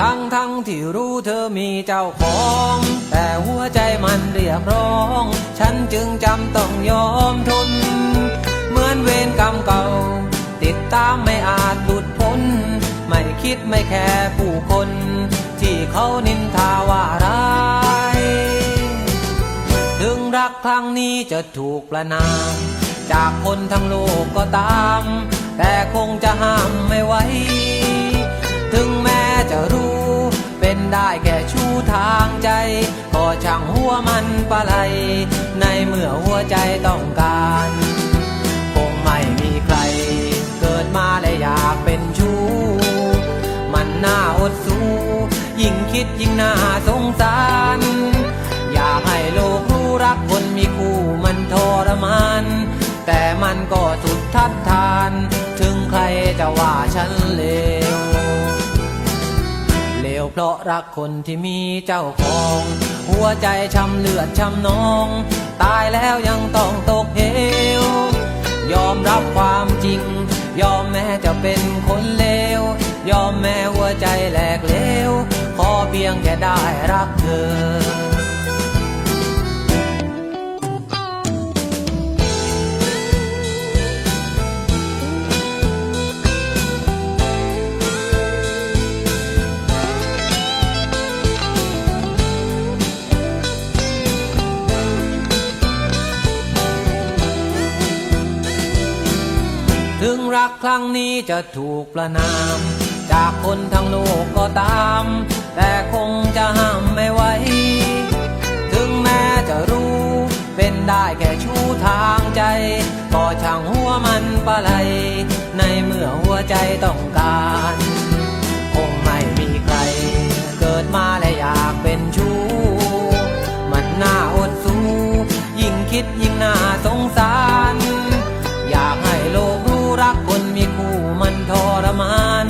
ทั้งทั้งที่รู้เธอมีเจ้าของ แต่หัวใจมันเรียกร้อง ฉันจึงจำต้องยอมทน เหมือนเวรกรรมเก่า ติดตามไม่อาจหลุดพ้น ไม่คิดไม่แคร์ผู้คน ที่เขานินทาว่าร้าย ถึงรักครั้งนี้จะถูกประนาม จากคนทั้งโลกก็ตาม แต่คงจะห้ามไม่ไหว มันปะไหลในเมื่อหัวใจต้องการ คงไม่มีใคร เกิดมาและอยากเป็นชู้ มันน่าอดสู้ ยิ่งคิดยิ่งน่าสงสาร อยากให้โลกรู้รักคนมีคู่มันทรมาน แต่มันก็สุดทัดทาน ถึงใครจะว่าฉันเลว ราะรักคนที่มีเจ้าของ หัวใจช้ำเลือดช้ำนอง ตายแล้วยังต้องตกเหวยอมรับความจริง ยอมแม้จะเป็นคนเลวยอมแม้หัวใจแหลกเลวขอเพียงแค่ได้รักเธอ ถึงรักครั้งนี้จะถูกประนาม จากคนทั้งโลกก็ตาม แต่คงจะห้ามไม่ไหว ถึงแม้จะรู้เป็นได้แค่ชู้ทางใจ ก็ช่างหัวมันปะไลในเมื่อหัวใจต้องการ รมาน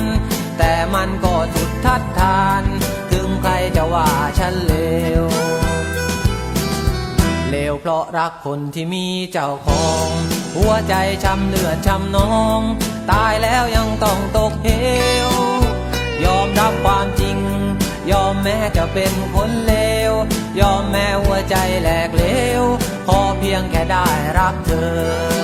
แต่มันก็สุดทัดทาน ถึงใครจะว่าฉันเลว เลวเพราะรักคนที่มีเจ้าของ หัวใจช้ำเลือดช้ำนอง ตายแล้วยังต้องตกเหวยอมรับความจริง ยอมแม้จะเป็นคนเลว ยอมแม้หัวใจแหลกเลว ขอเพียงแค่ได้รักเธอ